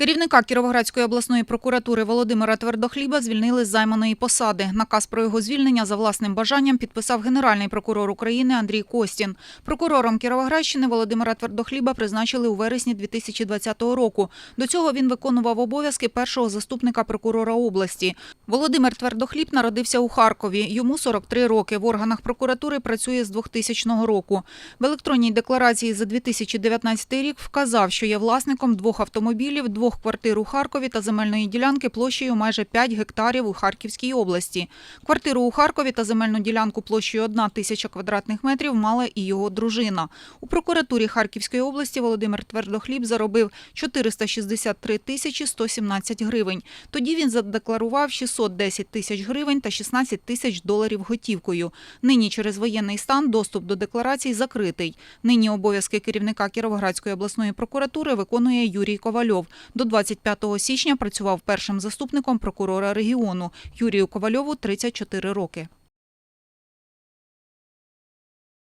Керівника Кіровоградської обласної прокуратури Володимира Твердохліба звільнили з займаної посади. Наказ про його звільнення за власним бажанням підписав Генеральний прокурор України Андрій Костін. Прокурором Кіровоградщини Володимира Твердохліба призначили у вересні 2020 року. До цього він виконував обов'язки першого заступника прокурора області. Володимир Твердохліб народився у Харкові. Йому 43 роки. В органах прокуратури працює з 2000 року. В електронній декларації за 2019 рік вказав, що є власником двох автомобілів, двох квартир у Харкові та земельної ділянки площею майже 5 гектарів у Харківській області. Квартиру у Харкові та земельну ділянку площею 1 тисяча квадратних метрів мала і його дружина. У прокуратурі Харківської області Володимир Твердохліб заробив 463 тисячі 117 гривень. Тоді він задекларував 610 тисяч гривень та 16 тисяч доларів готівкою. Нині через воєнний стан доступ до декларацій закритий. Нині обов'язки керівника Кіровоградської обласної прокуратури виконує Юрій Ковальов. До 25 січня працював першим заступником прокурора регіону. Юрію Ковальову 34 роки.